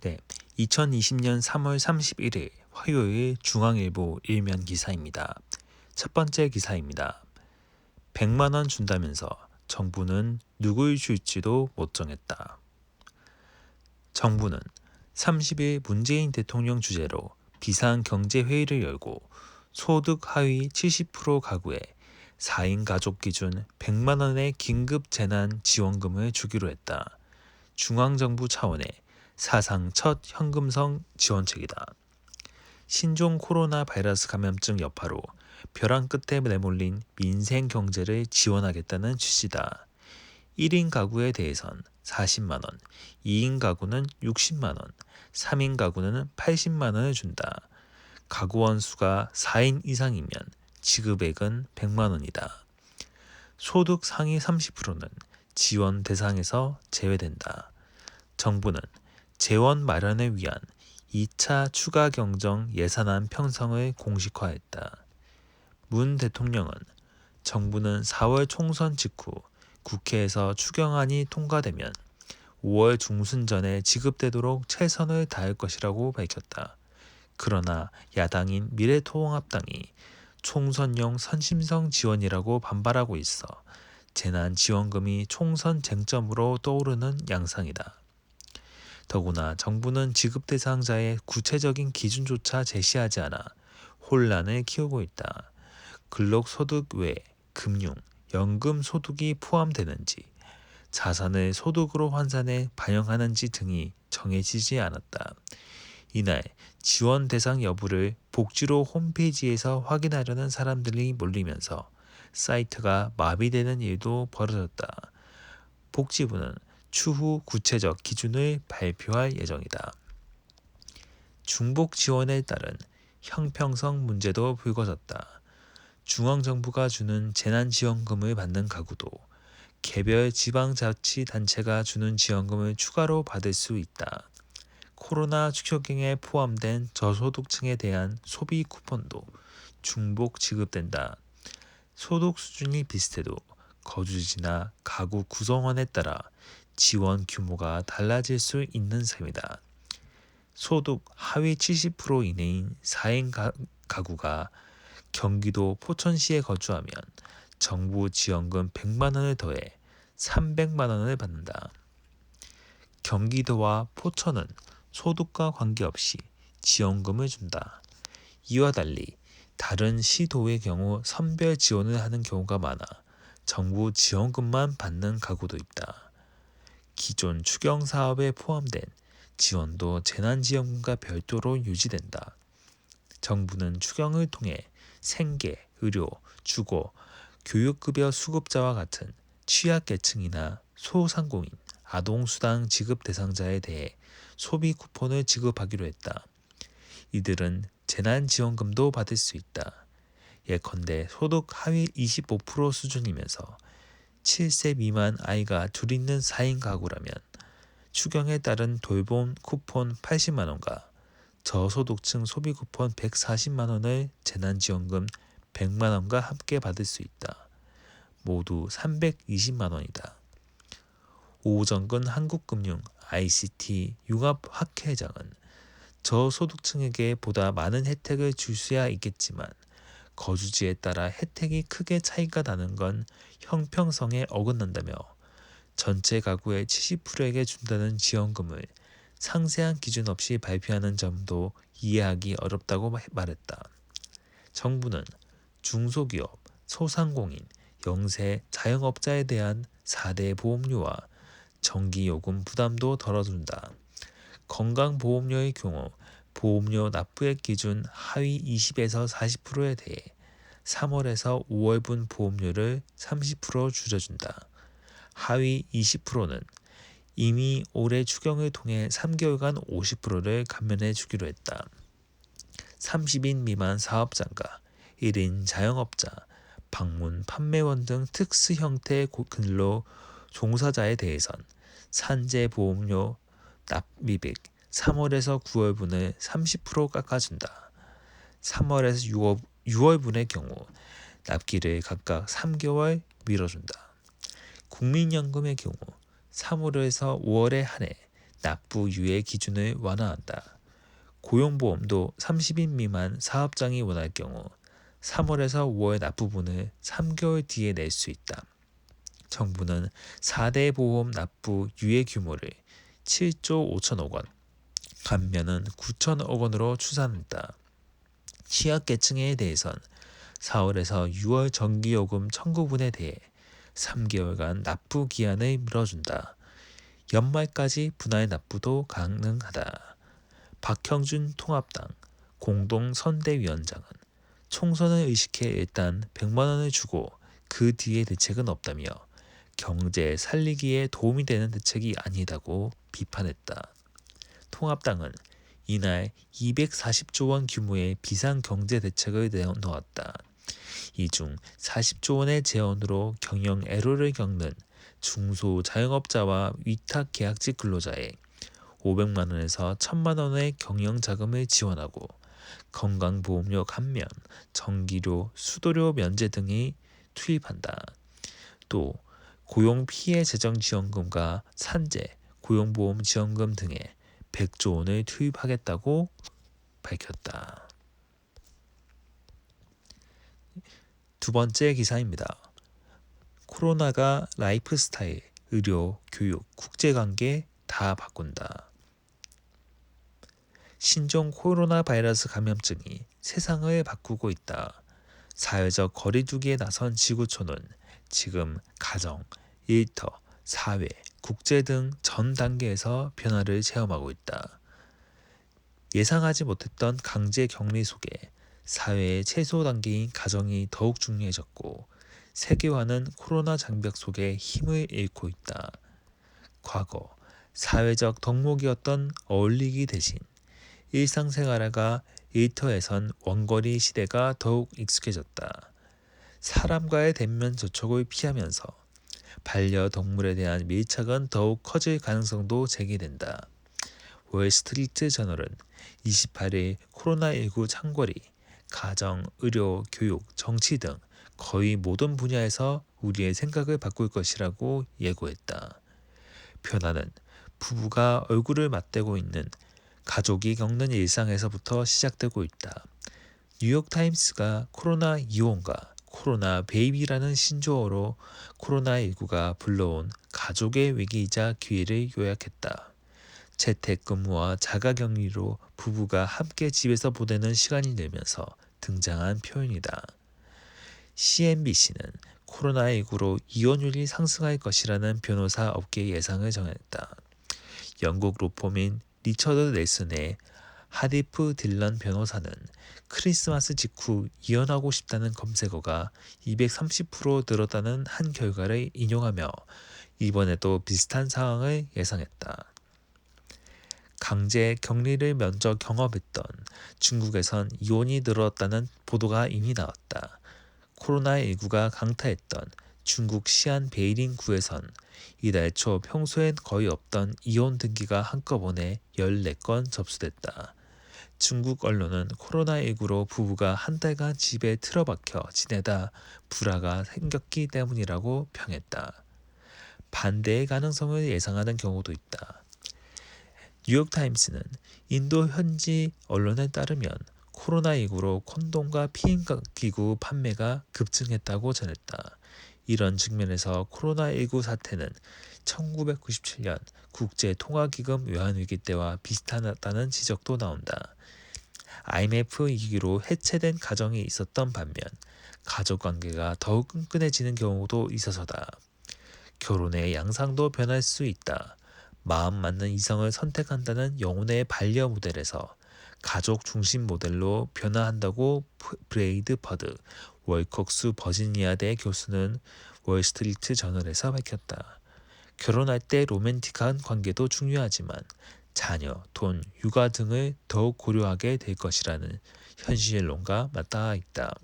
네, 2020년 3월 31일 화요일 중앙일보 일면 기사입니다. 첫 번째 기사입니다. 100만 원 준다면서 정부는 누굴 줄지도 못 정했다. 정부는 30일 문재인 대통령 주재로 비상 경제 회의를 열고 소득 하위 70% 가구에 4인 가족 기준 100만 원의 긴급 재난 지원금을 주기로 했다. 중앙정부 차원의 사상 첫 현금성 지원책이다. 신종 코로나 바이러스 감염증 여파로 벼랑 끝에 내몰린 민생 경제를 지원하겠다는 취지다. 1인 가구에 대해선 40만 원, 2인 가구는 60만 원, 3인 가구는 80만 원을 준다. 가구 원 수가 4인 이상이면 지급액은 100만 원이다. 소득 상위 30%는 지원 대상에서 제외된다. 정부는 재원 마련을 위한 2차 추가 경정 예산안 편성을 공식화했다. 문 대통령은 정부는 4월 총선 직후 국회에서 추경안이 통과되면 5월 중순 전에 지급되도록 최선을 다할 것이라고 밝혔다. 그러나 야당인 미래통합당이 총선용 선심성 지원이라고 반발하고 있어 재난지원금이 총선 쟁점으로 떠오르는 양상이다. 더구나 정부는 지급 대상자의 구체적인 기준조차 제시하지 않아 혼란을 키우고 있다. 근로소득 외 금융, 연금 소득이 포함되는지, 자산을 소득으로 환산해 반영하는지 등이 정해지지 않았다. 이날 지원 대상 여부를 복지로 홈페이지에서 확인하려는 사람들이 몰리면서 사이트가 마비되는 일도 벌어졌다. 복지부는 추후 구체적 기준을 발표할 예정이다. 중복 지원에 따른 형평성 문제도 불거졌다. 중앙정부가 주는 재난지원금을 받는 가구도 개별 지방자치단체가 주는 지원금을 추가로 받을 수 있다. 코로나 추격행에 포함된 저소득층에 대한 소비 쿠폰도 중복 지급된다. 소득 수준이 비슷해도 거주지나 가구 구성원에 따라 지원 규모가 달라질 수 있는 셈이다. 소득 하위 70% 이내인 4인 가, 가구가 경기도 포천시에 거주하면 정부 지원금 100만 원을 더해 300만 원을 받는다. 경기도와 포천은 소득과 관계없이 지원금을 준다. 이와 달리 다른 시도의 경우 선별 지원을 하는 경우가 많아 정부 지원금만 받는 가구도 있다. 기존 추경 사업에 포함된 지원도 재난지원금과 별도로 유지된다. 정부는 추경을 통해 생계, 의료, 주거, 교육급여 수급자와 같은 취약계층이나 소상공인, 아동수당 지급 대상자에 대해 소비 쿠폰을 지급하기로 했다. 이들은 재난지원금도 받을 수 있다. 예컨대 소득 하위 25% 수준이면서 7세 미만 아이가 둘 있는 4인 가구라면 추경에 따른 돌봄 쿠폰 80만 원과 저소득층 소비 쿠폰 140만 원을 재난지원금 100만 원과 함께 받을 수 있다. 모두 320만 원이다. 오정근 한국금융 ICT 융합학회장은 저소득층에게 보다 많은 혜택을 줄 수야 있겠지만 거주지에 따라 혜택이 크게 차이가 나는 건 형평성에 어긋난다며 전체 가구의 70%에게 준다는 지원금을 상세한 기준 없이 발표하는 점도 이해하기 어렵다고 말했다. 정부는 중소기업, 소상공인, 영세, 자영업자에 대한 4대 보험료와 전기요금 부담도 덜어준다. 건강보험료의 경우 보험료 납부액 기준 하위 20에서 40%에 대해 3월에서 5월분 보험료를 30% 줄여준다. 하위 20%는 이미 올해 추경을 통해 3개월간 50%를 감면해 주기로 했다. 30인 미만 사업장과 1인 자영업자, 방문 판매원 등 특수 형태의 근로 종사자에 대해선 산재 보험료 납입액 3월에서 9월분을 30% 깎아준다. 3월에서 6월, 6월분의 경우 납기를 각각 3개월 미뤄준다. 국민연금의 경우 3월에서 5월에 한해 납부 유예 기준을 완화한다. 고용보험도 30인 미만 사업장이 원할 경우 3월에서 5월 납부분을 3개월 뒤에 낼 수 있다. 정부는 4대 보험 납부 유예 규모를 7조 5천억 원, 감면은 9천억 원으로 추산했다. 취약계층에 대해선 4월에서 6월 전기요금 청구분에 대해 3개월간 납부 기한을 밀어준다. 연말까지 분할 납부도 가능하다. 박형준 통합당 공동선대위원장은 총선을 의식해 일단 100만 원을 주고 그 뒤에 대책은 없다며 경제 살리기에 도움이 되는 대책이 아니다고 비판했다. 통합당은 이날 240조 원 규모의 비상경제 대책을 내놓았다. 이 중 40조 원의 재원으로 경영 애로를 겪는 중소 자영업자와 위탁 계약직 근로자에 500만 원에서 1000만 원의 경영 자금을 지원하고 건강보험료 감면, 전기료, 수도료 면제 등이 투입한다. 또 고용 피해 재정 지원금과 산재, 고용보험 지원금 등에 100조 원을 투입하겠다고 밝혔다. 두 번째 기사입니다. 코로나가 라이프 스타일, 의료, 교육, 국제관계 다 바꾼다. 신종 코로나 바이러스 감염증이 세상을 바꾸고 있다. 사회적 거리두기에 나선 지구촌은 지금 가정, 일터, 사회, 국제 등 전 단계에서 변화를 체험하고 있다. 예상하지 못했던 강제 격리 속에 사회의 최소 단계인 가정이 더욱 중요해졌고 세계화는 코로나 장벽 속에 힘을 잃고 있다. 과거 사회적 덕목이었던 어울리기 대신 일상생활화가 일터에선 원거리 시대가 더욱 익숙해졌다. 사람과의 대면 접촉을 피하면서 반려동물에 대한 밀착은 더욱 커질 가능성도 제기된다. 월스트리트 저널은 28일 코로나19 창궐이 가정, 의료, 교육, 정치 등 거의 모든 분야에서 우리의 생각을 바꿀 것이라고 예고했다. 변화는 부부가 얼굴을 맞대고 있는 가족이 겪는 일상에서부터 시작되고 있다. 뉴욕타임스가 코로나 이혼과 코로나 베이비라는 신조어로 코로나19가 불러온 가족의 위기이자 기회를 요약했다. 재택근무와 자가격리로 부부가 함께 집에서 보내는 시간이 늘면서 등장한 표현이다. CNBC는 코로나19로 이혼율이 상승할 것이라는 변호사 업계 예상을 전했다. 영국 로펌인 리처드 넬슨의 하디프 딜런 변호사는 크리스마스 직후 이혼하고 싶다는 검색어가 230% 늘었다는 한 결과를 인용하며 이번에도 비슷한 상황을 예상했다. 강제 격리를 먼저 경험했던 중국에선 이혼이 늘었다는 보도가 이미 나왔다. 코로나19가 강타했던 중국 시안 베이링구에선 이달 초 평소엔 거의 없던 이혼 등기가 한꺼번에 14건 접수됐다. 중국 언론은 코로나19로 부부가 한 달간 집에 틀어박혀 지내다 불화가 생겼기 때문이라고 평했다. 반대의 가능성을 예상하는 경우도 있다. 뉴욕타임스는 인도 현지 언론에 따르면 코로나19로 콘돔과 피임기구 판매가 급증했다고 전했다. 이런 측면에서 코로나19 사태는 1997년 국제통화기금 외환위기 때와 비슷하다는 지적도 나온다. IMF 위기로 해체된 가정이 있었던 반면 가족 관계가 더욱 끈끈해지는 경우도 있어서다. 결혼의 양상도 변할 수 있다. 마음 맞는 이성을 선택한다는 영혼의 반려 모델에서 가족 중심 모델로 변화한다고 브레이드 버드 월콕스 버지니아대 교수는 월스트리트 저널에서 밝혔다. 결혼할 때 로맨틱한 관계도 중요하지만 자녀, 돈, 육아 등을 더욱 고려하게 될 것이라는 현실론과 맞닿아 있다.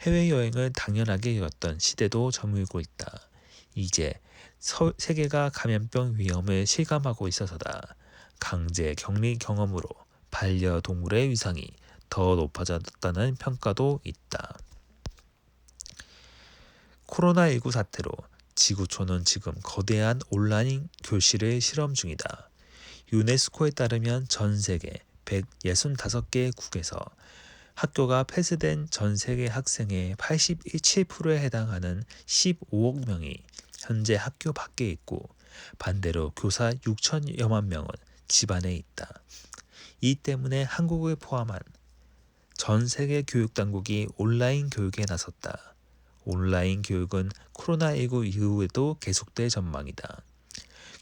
해외여행을 당연하게 여겼던 시대도 저물고 있다. 이제 서, 세계가 감염병 위험을 실감하고 있어서다. 강제 격리 경험으로 반려동물의 위상이 더 높아졌다는 평가도 있다. 코로나19 사태로 지구촌은 지금 거대한 온라인 교실을 실험 중이다. 유네스코에 따르면 전 세계 165개 국에서 학교가 폐쇄된 전 세계 학생의 87%에 해당하는 15억 명이 현재 학교 밖에 있고 반대로 교사 6천여만 명은 집 안에 있다. 이 때문에 한국을 포함한 전 세계 교육 당국이 온라인 교육에 나섰다. 온라인 교육은 코로나19 이후에도 계속될 전망이다.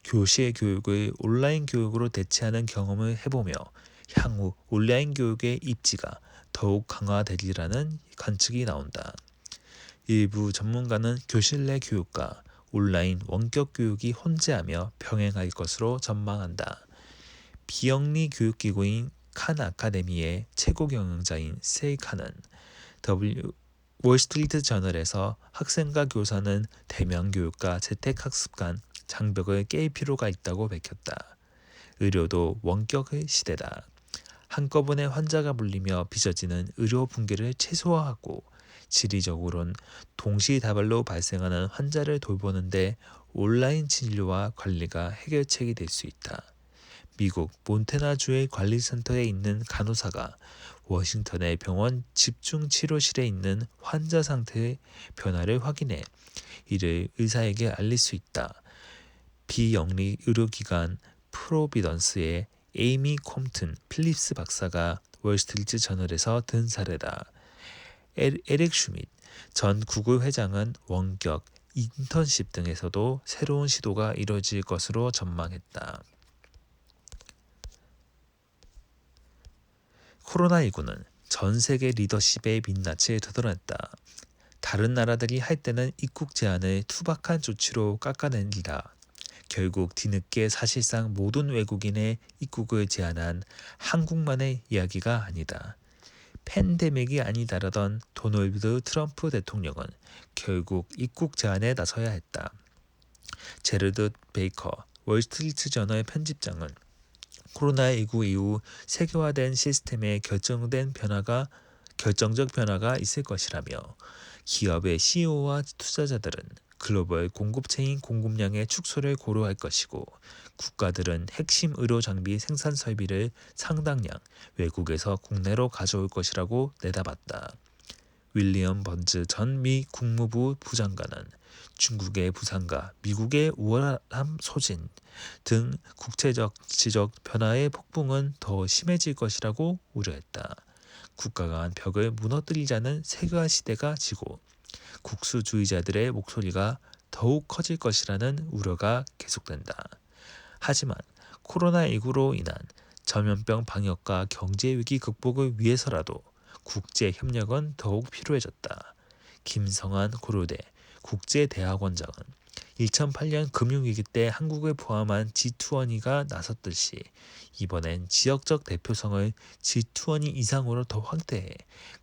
교실 교육을 온라인 교육으로 대체하는 경험을 해보며 향후 온라인 교육의 입지가 더욱 강화되리라는 관측이 나온다. 일부 전문가는 교실 내 교육과 온라인 원격 교육이 혼재하며 병행할 것으로 전망한다. 비영리 교육기구인 칸 아카데미의 최고 경영자인 세이 칸은 W 월스트리트 저널에서 학생과 교사는 대면 교육과 재택 학습 간 장벽을 깰 필요가 있다고 밝혔다. 의료도 원격의 시대다. 한꺼번에 환자가 몰리며 빚어지는 의료 붕괴를 최소화하고 지리적으로는 동시다발로 발생하는 환자를 돌보는데 온라인 진료와 관리가 해결책이 될 수 있다. 미국 몬테나주의 관리센터에 있는 간호사가 워싱턴의 병원 집중 치료실에 있는 환자 상태의 변화를 확인해 이를 의사에게 알릴 수 있다. 비영리 의료기관 프로비던스의 에이미 콤튼 필립스 박사가 월스트리트 저널에서 든 사례다. 에릭 슈밋 전 구글 회장은 원격, 인턴십 등에서도 새로운 시도가 이뤄질 것으로 전망했다. 코로나19는 전 세계 리더십의 민낯을 드러냈다. 다른 나라들이 할 때는 입국 제한을 투박한 조치로 깎아낸뒤라 결국 뒤늦게 사실상 모든 외국인의 입국을 제한한 한국만의 이야기가 아니다. 팬데믹이 아니다라던 도널드 트럼프 대통령은 결국 입국 제한에 나서야 했다. 제르드 베이커 월스트리트 저널 편집장은 코로나19 이후 세계화된 시스템에 결정된 변화가 결정적 변화가 있을 것이라며 기업의 CEO와 투자자들은 글로벌 공급체인 공급량의 축소를 고려할 것이고 국가들은 핵심 의료 장비 생산 설비를 상당량 외국에서 국내로 가져올 것이라고 내다봤다. 윌리엄 번즈 전 미 국무부 부장관은 중국의 부상과 미국의 우월함 소진 등 국제적 지적 변화의 폭풍은 더 심해질 것이라고 우려했다. 국가 간 벽을 무너뜨리자는 세계화 시대가 지고 국수주의자들의 목소리가 더욱 커질 것이라는 우려가 계속된다. 하지만 코로나19로 인한 전염병 방역과 경제 위기 극복을 위해서라도 국제 협력은 더욱 필요해졌다. 김성한 고려대 국제대학원장은 2008년 금융위기 때 한국을 포함한 G20가 나섰듯이 이번엔 지역적 대표성을 G20 이상으로 더 확대해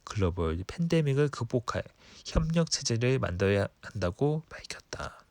글로벌 팬데믹을 극복할 협력 체제를 만들어야 한다고 밝혔다.